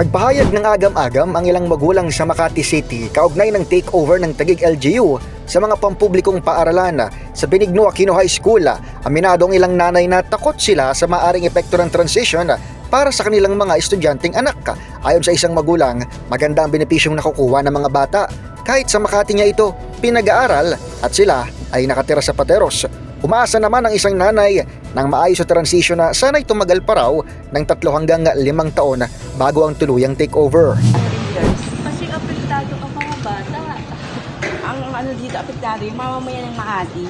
Nagpahayag ng agam-agam ang ilang magulang sa Makati City kaugnay ng takeover ng Tagig LGU sa mga pampublikong paaralan sa Benigno Aquino High School. Aminado ang ilang nanay na takot sila sa maaring epekto ng transition para sa kanilang mga estudyanteng anak. Ayon sa isang magulang, maganda ang benepisyong nakukuha ng mga bata. Kahit sa Makati niya ito pinag-aaral at sila ay nakatira sa Pateros. Umaasa naman ang isang nanay ng maayos sa transition na sana'y tumagal pa raw ng tatlo hanggang limang taon bago ang tuluyang takeover. Kasi apektado ang mga bata. ang ano dito apektado yung mamamayan ng Makati.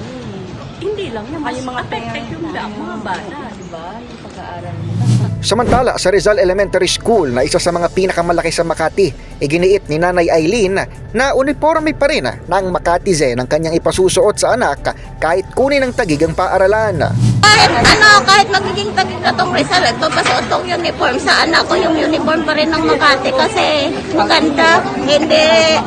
Hindi lang yan, mas Ay, yung mga affected yung ano. mga bata, ba? Yung pag-aaral nila. Samantala sa Rizal Elementary School na isa sa mga pinakamalaki sa Makati, iginiit ni Nanay Eileen na uniforme pa rin ng Makati Zen ang kanyang ipasusuot sa anak kahit kunin ng tagig ang paaralan. Kahit ano, kahit magiging tagig na tong Rizal, ito pasuot tong uniform sa anak ko, yung uniform pa rin ng Makati kasi maganda, hindi.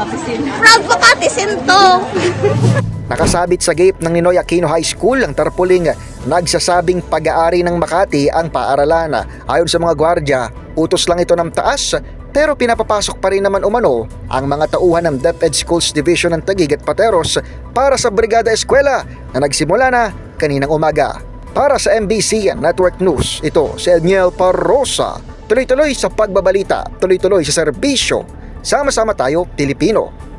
Proud Makati Sinto. Nakasabit sa gate ng Ninoy Aquino High School ang tarpuling nagsasabing pag-aari ng Makati ang paaralan. Ayon sa mga gwardya, utos lang ito ng taas pero pinapapasok pa rin naman umano ang mga tauhan ng DepEd Schools Division ng Taguig at Pateros para sa Brigada Eskwela na nagsimula na kaninang umaga. Para sa MBC Network News, ito si Edniel Parrosa. Tuloy-tuloy sa pagbabalita, tuloy-tuloy sa serbisyo. Sama-sama tayo, Pilipino.